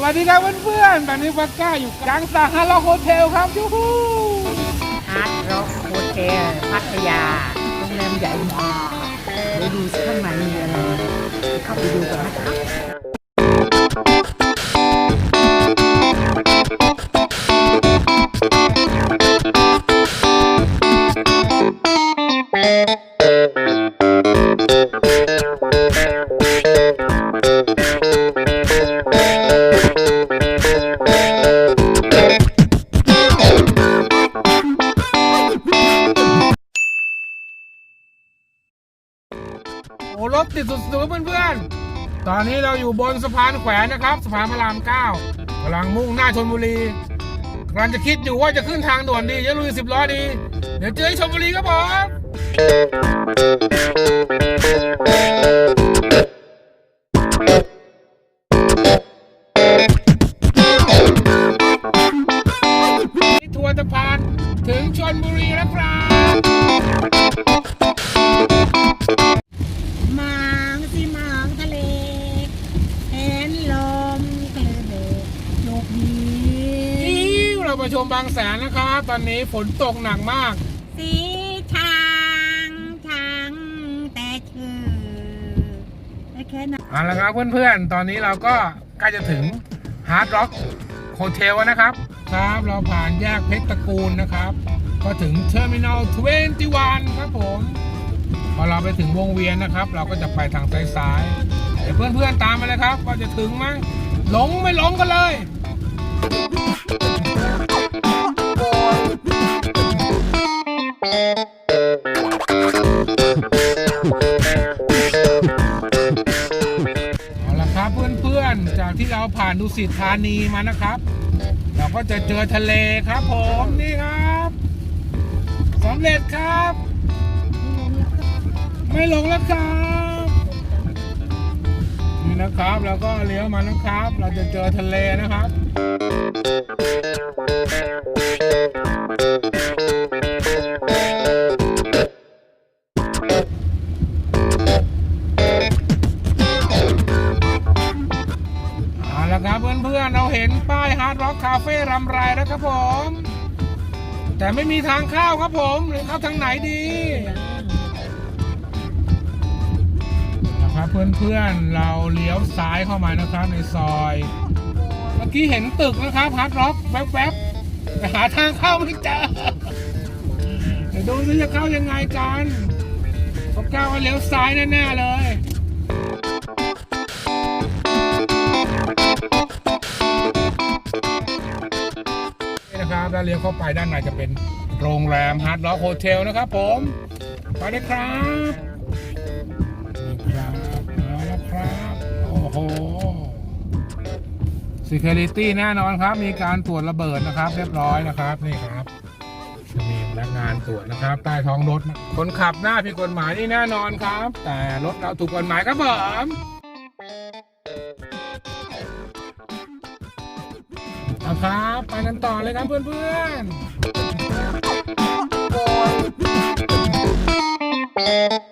สวัสดีครับเพื่อนๆ ตอนนี้ฟักก้าอยู่กลางสาฮาราโฮเทลครับยูฮูฮาร์ดร็อกโฮเทลพัทยาโรงแรมใหญ่มากเดี๋ยวดูสิข้างในมีอะไรเข้าไปดูกันนะครับ ตอนนี้เราอยู่บนสะพานแขวนนะครับสะพานพระรามเก้ากำลังมุ่งหน้าชนบุรีกำลังจะคิดอยู่ว่าจะขึ้นทางด่วนดีจะลุยสิบล้อดี เดี๋ยวเจอที่ชนบุรีครับผม นะครับตอนนี้ฝนตกหนักมาก สีช้างช้างแต่ชื่อแต่แค่นั้นเอาละครับเพื่อนๆ ตอนนี้เราก็ใกล้จะถึงฮาร์ดร็อกโฮเทลนะครับ ครับเราผ่านแยกเพชรตระกูลนะครับ ก็ถึงเทอร์มินอล21 ครับผม พอเราไปถึงวงเวียนนะครับ เราก็จะไปทางซ้ายๆเดี๋ยวเพื่อนๆตามมาเลยครับก็จะถึงมั้งหลงไม่หลงกันเลย ผ่านดุสิตธานีมานะครับ เราก็จะเจอทะเลครับผมนี่ครับสำเร็จครับ ไม่หลงแล้วครับนี่นะครับเราก็เลี้ยวมานะครับ เราจะเจอทะเลนะครับ เอาละครับเพื่อนๆเราเห็นป้ายฮาร์ดร็อกคาเฟ่รำไรแล้วครับผม แต่ไม่มีทางเข้าครับผมหรือเข้าทางไหนดีนะครับเพื่อนๆเราเลี้ยวซ้ายเข้ามานะครับในซอย เมื่อกี้เห็นตึกนะครับฮาร์ดร็อกแวบๆไปหาทางเข้าไม่เจอเดี๋ยวดูซิจะเข้ายังไงกันพอก้าวว่าเลี้ยวซ้ายแน่ๆเลย นี่นะครับแล้วเลี้ยวเข้าไปด้านในจะเป็นโรงแรมฮาร์ดร็อกโฮเทลนะครับผมไปเลยครับนี่ครับมาแล้วครับ โอ้โห Security แน่นอนครับ มีการตรวจระเบิดนะครับ เรียบร้อยนะครับนี่ครับจะมีพนักงานตรวจนะครับ ใต้ท้องรถ คนขับหน้าผิดกฎหมายนี่แน่นอนครับ แต่รถเราถูกกฎหมายครับผม เอาครับ ไปกันต่อเลยครับเพื่อนๆ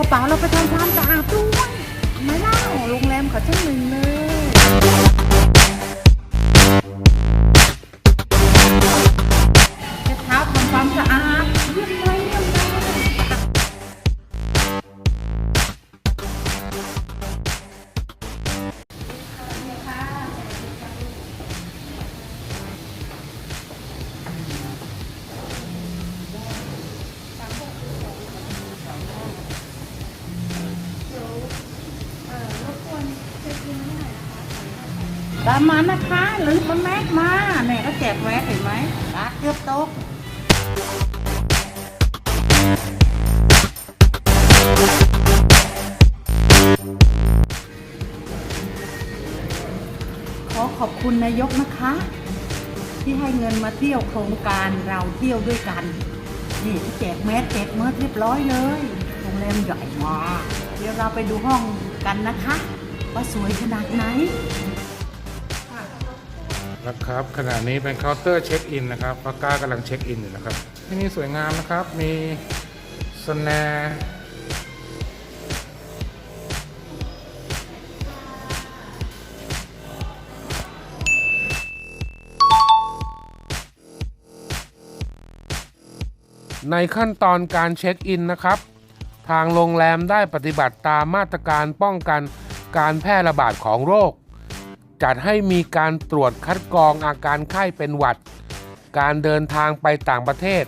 กระเป๋าเราไปทำความสะอาดด้วยไม่เล่าโรงแรมเขาชั้นหนึ่งเลย ตามมานะคะหรือมาแม็กมาแม่ก็แจกแม็กเห็นไหมตาเกือบตกขอขอบคุณนายกนะคะ ที่ให้เงินมาเที่ยวโครงการเราเที่ยวด้วยกัน นี่แจกแมสแจกเมสเรียบร้อยเลยโรงแรมใหญ่มากเดี๋ยวเราไปดูห้องกันนะคะ ว่าสวยขนาดไหน นะครับขณะนี้เป็นเคาน์เตอร์เช็คอินนะครับปาก้ากำลังเช็คอินอยู่นะครับ ที่นี่สวยงามนะครับ มีสแนร์ในขั้นตอนการเช็คอินนะครับ ทางโรงแรมได้ปฏิบัติตามมาตรการป้องกันการแพร่ระบาดของโรค จัดให้มีการตรวจคัดกรองอาการไข้เป็นหวัด การเดินทางไปต่างประเทศ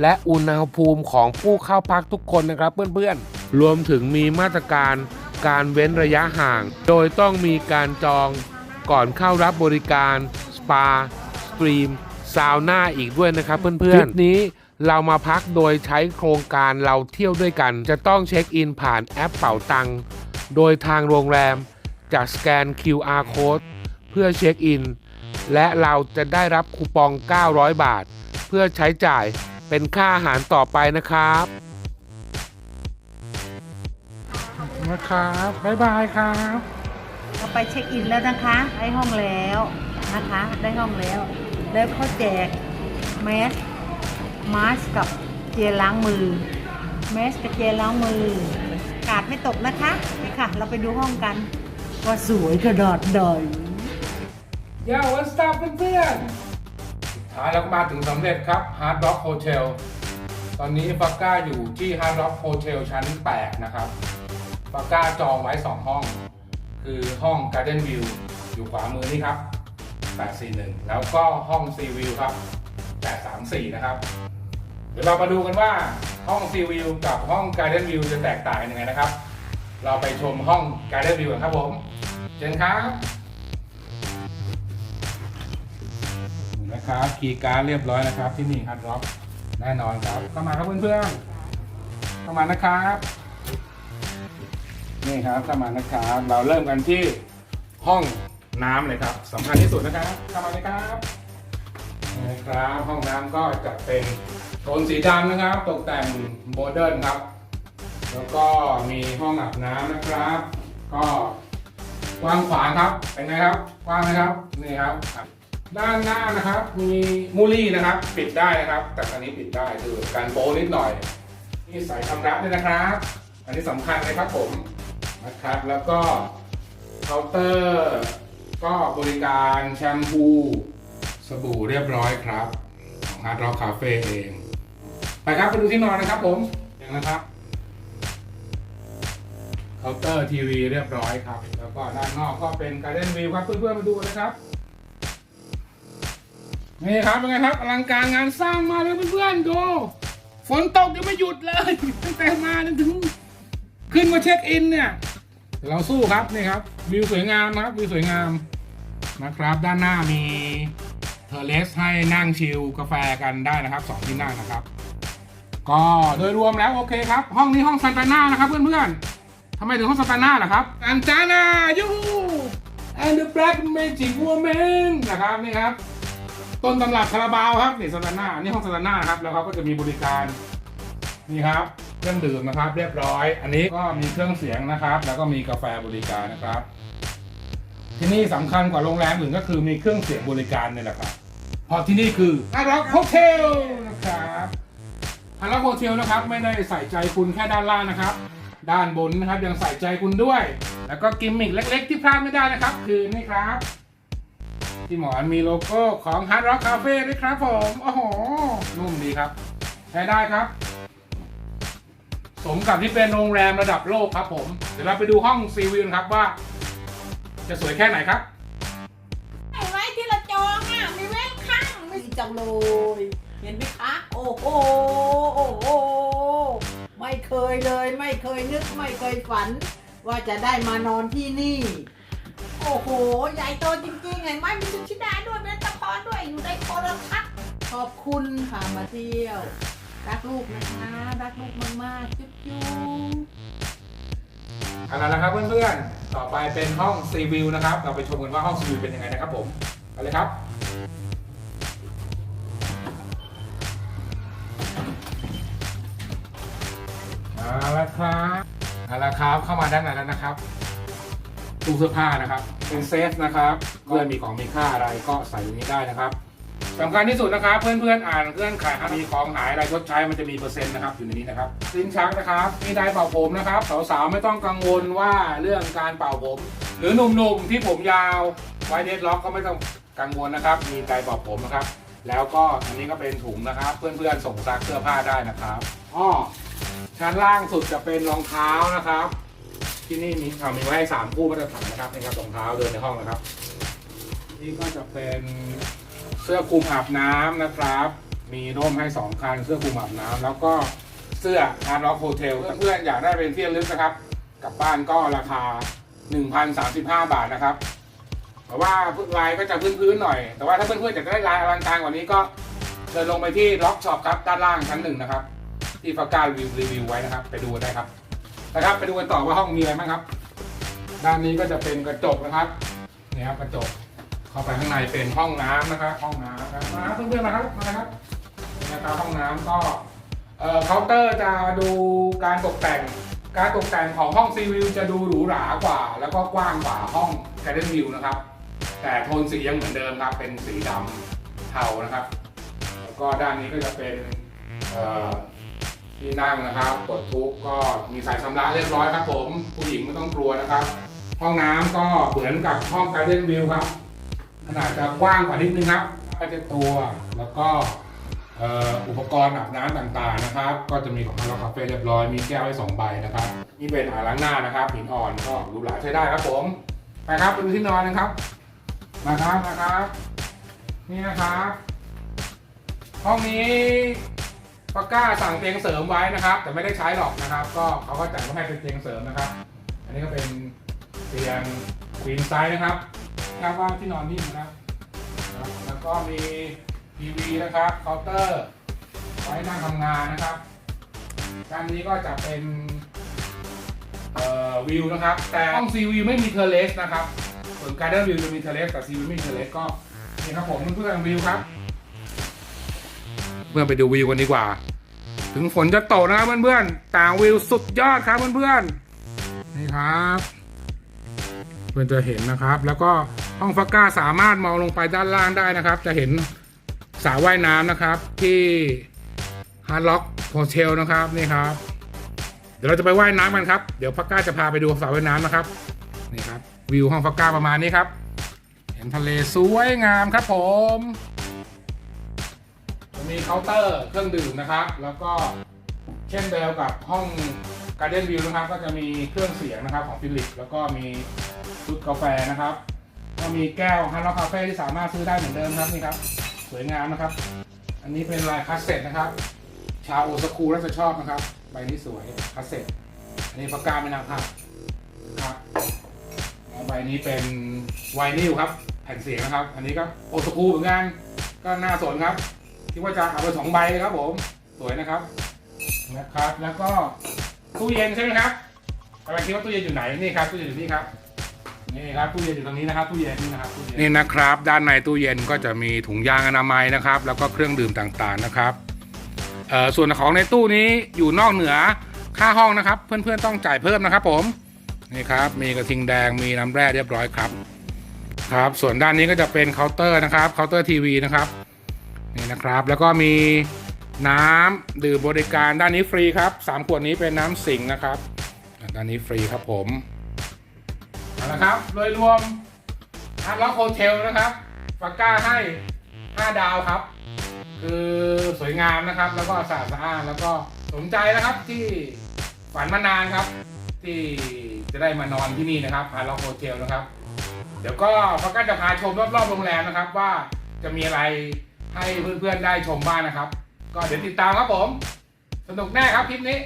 และอุณหภูมิของผู้เข้าพักทุกคนนะครับเพื่อนๆ รวมถึงมีมาตรการการเว้นระยะห่าง โดยต้องมีการจองก่อนเข้ารับบริการสปา สตรีม ซาวน่าอีกด้วยนะครับเพื่อนๆทริปนี้เรามาพักโดยใช้โครงการเราเที่ยวด้วยกัน จะต้องเช็คอินผ่านแอปเป๋าตัง โดยทางโรงแรมจะสแกน QR code พื่อเช็คอิน และเราจะได้รับคูปอง 900 บาท เพื่อใช้จ่ายเป็นค่าอาหารต่อไปนะครับนะครับบ๊ายบายครับเราไปเช็คอินแล้วนะคะ ได้ห้องแล้วนะคะ ได้ห้องแล้ว แล้วเขาแจกแมสมาสกับเจลล้างมือแมสกับเจลล้างมือ กาดไม่ตกนะคะนี่ค่ะ เราไปดูห้องกัน ว่าสวยกระดอดดอย ยาวันสตาร์เพื่อนๆสุดท้ายเราก็มาถึงสำเร็จครับ Hard Rock Hotel ตอนนี้ฟักก้าอยู่ที่ Hard Rock Hotel ชั้น 8 นะครับฟักก้าจองไว้ 2 ห้อง คือห้อง Garden View อยู่ขวามือนี่ครับ 841 แล้วก็ห้อง Sea View ครับ 834 นะครับ เดี๋ยวเรามาดูกันว่าห้อง Sea View กับห้อง Garden View จะแตกต่างกันยังไงนะครับ เราไปชมห้อง Garden View กันครับผม เชิญครับ นะครับคีย์การ์ดเรียบร้อยนะครับ ที่นี่ฮัดร็อกแน่นอนครับเข้ามาครับเพื่อนๆเข้ามานะครับนี่ครับเข้ามานะครับเราเริ่มกันที่ห้องน้ำเลยครับสำคัญที่สุดนะครับเข้ามาเลยครับนี่นะครับห้องน้ำก็จะเป็นโทนสีดำนะครับ ตกแต่งโมเดิร์นครับ แล้วก็มีห้องอาบน้ำนะครับ ก็กว้างขวางครับเป็นไงครับกว้างนะครับนี่ครับ ด้านหน้านะครับ มีมูลี่นะครับ ปิดได้นะครับ แต่อันนี้ปิดได้คือการโป้นิดหน่อยนี่สายชำระด้วยนะครับ อันนี้สำคัญเลยครับผมนะครับ แล้วก็เคาน์เตอร์ ก็บริการแชมพูสบู่เรียบร้อยครับของฮาร์ดร็อกคาเฟ่เอง ไปครับไปดูที่นอนนะครับผมอย่างนะครับเคาน์เตอร์ทีวีเรียบร้อยครับ แล้วก็ด้านนอกก็เป็นการเล่นวิวครับเพื่อนๆมาดูนะครับ นี่ครับเป็นไงครับอลังการงานสร้างมาเลยเพื่อนๆดูฝนตกยังไม่หยุดเลยตั้งแต่มาจนถึงขึ้นมาเช็คอินเนี่ย เราสู้ครับนี่ครับ วิวสวยงามนะครับวิวสวยงามนะครับ ด้านหน้ามีเทอร์เลสให้นั่งชิลกาแฟกันได้นะครับสองที่นั่งนะครับ ก็โดยรวมแล้วโอเคครับ ห้องนี้ห้องซันตาน่านะครับ เพื่อนๆทำไมถึงห้องซันตาน่าล่ะครับซันตาน่ายูฮู and the black magic woman นะครับนี่ครับ ต้นตำรับคาราบาวครับนี่สตาน่านี่ห้องสตาน่าครับแล้วเขาก็จะมีบริการนี่ครับเครื่องดื่มนะครับ เรียบร้อย อันนี้ก็มีเครื่องเสียงนะครับ แล้วก็มีกาแฟบริการนะครับ ที่นี่สำคัญกว่าโรงแรมอื่นก็คือมีเครื่องเสียงบริการเนี่ยแหละครับพราะที่นี่คือฮาร็อกโฮเทลนะครับฮาร์ดร็อกโฮเทลนะครับ ไม่ได้ใส่ใจคุณแค่ด้านล่างนะครับ ด้านบนนะครับยังใส่ใจคุณด้วย แล้วก็กิมมิคเล็ก ๆ ที่พลาดไม่ได้นะครับ คือนี่ครับ ที่หมอนมีโลโก้ของ Hard Rock Cafe ด้วยครับผม โอ้โห นุ่มดีครับ ใช้ได้ครับ สมกับที่เป็นโรงแรมระดับโลกครับผม เดี๋ยวเราไปดูห้องซีวิวครับว่า จะสวยแค่ไหนครับ ไอ้ไว้ที่เราจองอะมีเว้นข้างไม่จังเลย เห็นไหมคะ โอ้โหโอ้โหไม่เคยเลย ไม่เคยนึก ไม่เคยฝัน ว่าจะได้มานอนที่นี่ โอ้โห ใหญ่โตจริงๆเห็นไหมมีชุดชิดาด้วยเป็นตะพรด้วยอยู่ในโทรทัศน์ขอบคุณค่ะมาเที่ยว รักลูกนะคะ รักลูกมากๆ จุ๊บจุ๊บเอาละนะครับเพื่อนๆ ต่อไปเป็นห้องซีวิวนะครับ เราไปชมกันว่าห้องซีวิวเป็นยังไงนะครับผมไปเลยครับ เอาละครับเอาละครับ เข้ามาด้านในแล้วนะครับ ตู้เสื้อผ้านะครับ เป็นเซฟนะครับเพื่อนมีของมีค่าอะไรก็ใส่ตรงนี้ได้นะครับสำคัญที่สุดนะครับ เพื่อนๆอ่านเงื่อนไขากมีของหายอะไรชดใช้มันจะมีเปอร์เซ็นต์นะครับอยู่ในนี้นะครับลิ้นชักนะครับมีไดร์เป่าผมนะครับสาวๆไม่ต้องกังวลว่าเรื่องการเป่าผม หรือหนุ่มๆที่ผมยาวไว้เดดล็อกก็ไม่ต้องกังวลนะครับ มีไดร์เป่าผมนะครับ แล้วก็อันนี้ก็เป็นถุงนะครับ เพื่อนๆส่งซักเสื้อผ้าได้นะครับอ้อชั้นล่างสุดจะเป็นรองเท้านะครับ ที่นี่มีอ่ามีไว้ให้สามคู่มาตรฐานนะครับในี่ครับรองเท้าเดินในห้องนะครับ นี่ก็จะเป็นเสื้อคลุมอาบน้ำนะครับ มีร่มให้สองคันเสื้อคลุมอาบน้ำแล้วก็เสื้อฮาร์ดร็อกโฮเทลเพื่อนๆอยากได้เป็นเที่ระลึกนะครับ กลับบ้านก็ราคา 1,035 บาทนะครับ แต่ว่าลายก็จะพื้นๆหน่อย แต่ว่าถ้าเพื่อนๆอยากได้ลายอลังการกว่านี้ก็เดินลงไปที่ล็อกช็อปครับด้านล่างชั้นหนึ่งนะครับ ที่ฟากาวิวรีวิวไว้นะครับ ไปดูกันได้ครับ นะครับไปดูกันต่อว่าห้องมีอะไรบ้างครับ ด้านนี้ก็จะเป็นกระจกนะครับนี่ครับกระจกเข้าไปข้างในเป็นห้องน้ำนะครับ ห้องน้ำนะครับมาเพื่อนๆมาครับมาครับนะครับห้องน้ำก็เคาน์เตอร์จะดูการตกแต่ง การตกแต่งของห้องซีวิวจะดูหรูหรากว่า แล้วก็กว้างกว่าห้องแกเดนวิวนะครับ แต่โทนสียังเหมือนเดิมครับ เป็นสีดำเทานะครับ แล้วก็ด้านนี้ก็จะเป็นเที่นั่งนะครับกดทุกก็มีสายชำระเรียบร้อยครับผม ผู้หญิงไม่ต้องกลัวนะครับ ห้องน้ำก็เหมือนกับห้องการเดนวิวครับขนาดจะกว้างกว่านิดนึงครับก็จะตัวแล้วก็อุปกรณ์อาบน้ำต่างๆนะครับ ก็จะมีของเราคาเฟ่เรียบร้อยมีแก้วให้สองใบนะครับนี่เป็นอ่างล้างหน้านะครับหินอ่อนก็หรูหราใช้ได้ครับผมไปครับไปดูที่นอนนะครับ มาครับมาครับ นี่นะครับ ห้องนี้ ปากก้าสั่งเตียงเสริมไว้นะครับ แต่ไม่ได้ใช้หรอกนะครับ ก็เขาก็จัดมาให้เป็นเตียงเสริมนะครับ อันนี้ก็เป็นเตียงควีนไซส์นะครับครับว่าที่นอนนิ่มนะครับ แล้วก็มีทีวีนะครับเคาน์เตอร์ไว้นั่งทำงานนะครับด้านนี้ก็จะเป็นวิวนะครับ แต่ห้องซีวิวไม่มีเทเลสนะครับ ส่วนการ์เดนวิวจะมีเทเลสแต่ซีวิวไม่มีเทเลสก็นี่ครับผมเพื่อนๆวิวครับ เพื่อนไปดูวิวกันดีกว่า ถึงฝนจะตกนะครับเพื่อนๆแต่วิวสุดยอดครับเพื่อนๆนี่ครับ เพื่อนจะเห็นนะครับ แล้วก็ห้องฟักก้าสามารถมองลงไปด้านล่างได้นะครับ จะเห็นสระว่ายน้ำนะครับที่ฮาร์ดล็อกโฮเทลนะครับนี่ครับ เดี๋ยวเราจะไปว่ายน้ำกันครับ เดี๋ยวฟักก้าจะพาไปดูสระว่ายน้ำนะครับนี่ครับวิวห้องฟักก้าประมาณนี้ครับ เห็นทะเลสวยงามครับผม มีเคาน์เตอร์เครื่องดื่มนะครับ แล้วก็เช่นเดียวกับห้องการ์เด้นวิวนะครับ ก็จะมีเครื่องเสียงนะครับของฟิลิปแล้วก็มีชุดกาแฟนะครับก็มีแก้วฮันล็อกคาเฟ่ที่สามารถซื้อได้เหมือนเดิมครับนี่ครับ สวยงามนะครับ อันนี้เป็นลายคัสเซ็ตนะครับ ชาวโอซากุน่าจะชอบนะครับ ใบนี้สวยคัสเซ็ตอันนี้ปากกาไม่นาภาครับใบนี้เป็นไวนิลครับ แผ่นเสียงนะครับ อันนี้ก็โอซากุเหมือนกันก็น่าสนครับ คิดว่าจะเอาไปสองใบเลยครับผม สวยนะครับ นะครับ แล้วก็ตู้เย็นใช่ไหมครับกำลังคิดว่าตู้เย็นอยู่ไหน นี่ครับตู้เย็นอยู่นี่ครับ นี่ครับตู้เย็นอยู่ตรงนี้นะครับตู้เย็นนี่นะครับนี่นะครับ ด้านในตู้เย็นก็จะมีถุงยางอนามัยนะครับ แล้วก็เครื่องดื่มต่างๆนะครับเอ่อส่วนของในตู้นี้อยู่นอกเหนือค่าห้องนะครับ เพื่อนๆต้องจ่ายเพิ่มนะครับ ผม นี่ครับ มีกระทิงแดง มีน้ำแร่เรียบร้อยครับ ครับ ส่วนด้านนี้ก็จะเป็นเคาน์เตอร์นะครับ เคาน์เตอร์ทีวีนะครับ นี่นะครับ แล้วก็มีน้ำดื่มบริการด้านนี้ฟรีครับสามขวดนี้เป็นน้ำสิงห์นะครับ ด้านนี้ฟรีครับผมเอาละครับโดยรวมฮาร์ดล็อกโฮเทลนะครับฟาก้าให้ 5 ดาวครับ คือสวยงามนะครับ แล้วก็สะอาดสะอาดแล้วก็สมใจนะครับที่ฝันมานานครับ ที่จะได้มานอนที่นี่นะครับฮาร์ดล็อกโฮเทลนะครับ เดี๋ยวก็ฟาก้าจะพาชมรอบๆโรงแรมนะครับ ว่าจะมีอะไร ให้เพื่อนๆได้ชมบ้างนะครับ ก็เดี๋ยวติดตามครับผม สนุกแน่ครับคลิปนี้